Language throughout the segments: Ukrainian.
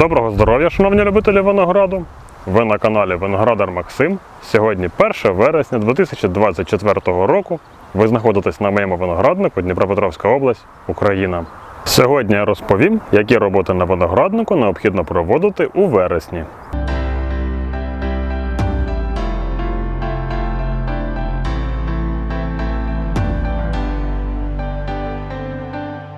Доброго здоров'я, шановні любителі винограду! Ви на каналі Виноградар Максим. Сьогодні 1 вересня 2024 року. Ви знаходитесь на моєму винограднику Дніпропетровська область, Україна. Сьогодні я розповім, які роботи на винограднику необхідно проводити у вересні.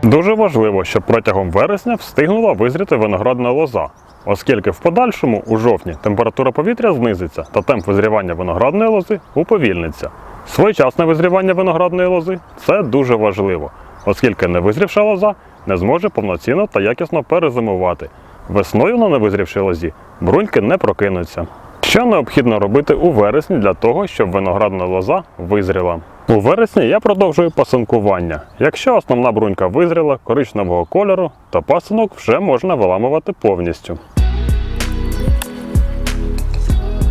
Дуже важливо, щоб протягом вересня встигнула визріти виноградна лоза, оскільки в подальшому у жовтні температура повітря знизиться та темп визрівання виноградної лози уповільниться. Своєчасне визрівання виноградної лози це дуже важливо, оскільки невизрівша лоза не зможе повноцінно та якісно перезимувати. Весною на невизрівшій лозі бруньки не прокинуться. Що необхідно робити у вересні для того, щоб виноградна лоза визріла? У вересні я продовжую пасинкування. Якщо основна брунька визріла коричневого кольору, то пасинок вже можна виламувати повністю.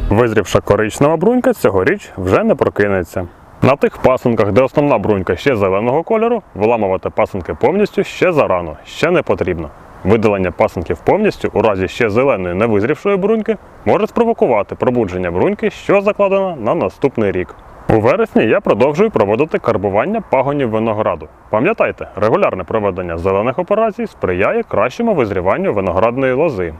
Визрівша коричнева брунька цьогоріч вже не прокинеться. На тих пасинках, де основна брунька ще зеленого кольору, виламувати пасинки повністю ще зарано, ще не потрібно. Видалення пасинків повністю у разі ще зеленої невизрівшої бруньки може спровокувати пробудження бруньки, що закладено на наступний рік. У вересні я продовжую проводити карбування пагонів винограду. Пам'ятайте, регулярне проведення зелених операцій сприяє кращому визріванню виноградної лози.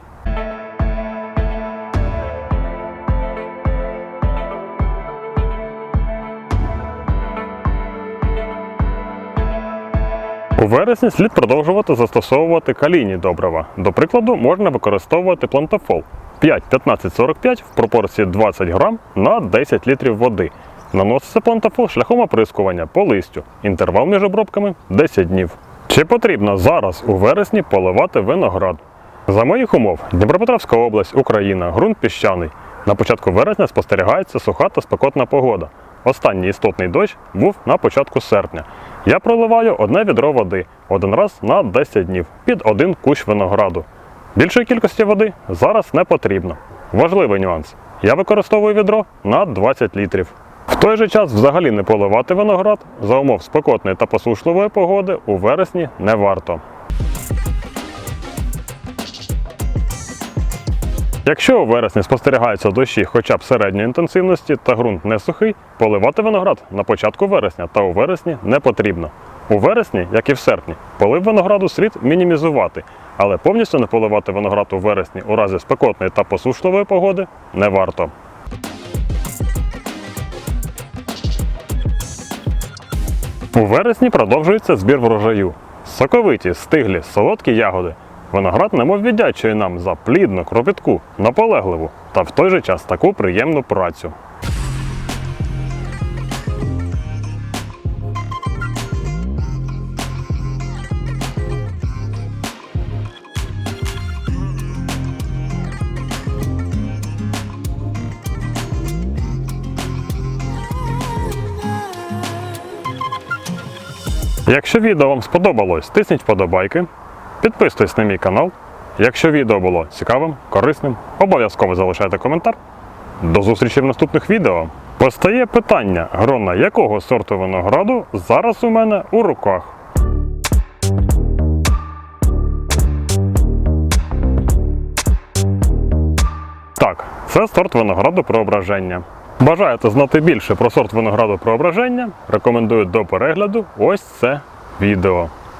У вересні слід продовжувати застосовувати калійні добрива. До прикладу, можна використовувати плантофол 5-15-45 в пропорції 20 грам на 10 літрів води. Наноситься плантофол шляхом оприскування по листю. Інтервал між обробками 10 днів. Чи потрібно зараз у вересні поливати виноград? За моїх умов, Дніпропетровська область, Україна, ґрунт піщаний. На початку вересня спостерігається суха та спекотна погода. Останній істотний дощ був на початку серпня. Я проливаю одне відро води один раз на 10 днів під один кущ винограду. Більшої кількості води зараз не потрібно. Важливий нюанс. Я використовую відро на 20 літрів. В той же час взагалі не поливати виноград за умов спекотної та посушливої погоди у вересні не варто. Якщо у вересні спостерігаються дощі хоча б середньої інтенсивності та ґрунт не сухий, поливати виноград на початку вересня та у вересні не потрібно. У вересні, як і в серпні, полив винограду слід мінімізувати, але повністю не поливати виноград у вересні у разі спекотної та посушливої погоди не варто. У вересні продовжується збір врожаю. Соковиті, стиглі, солодкі ягоди. Виноград немов віддячує нам за плідну, кропітку, наполегливу та в той же час таку приємну працю. Якщо відео вам сподобалось, тисніть вподобайки, підписуйтесь на мій канал. Якщо відео було цікавим, корисним, обов'язково залишайте коментар. До зустрічі в наступних відео. Постає питання, грона якого сорту винограду зараз у мене у руках. Так, це сорт винограду преображення. Бажаєте знати більше про сорт винограду преображення? Рекомендую до перегляду ось це відео.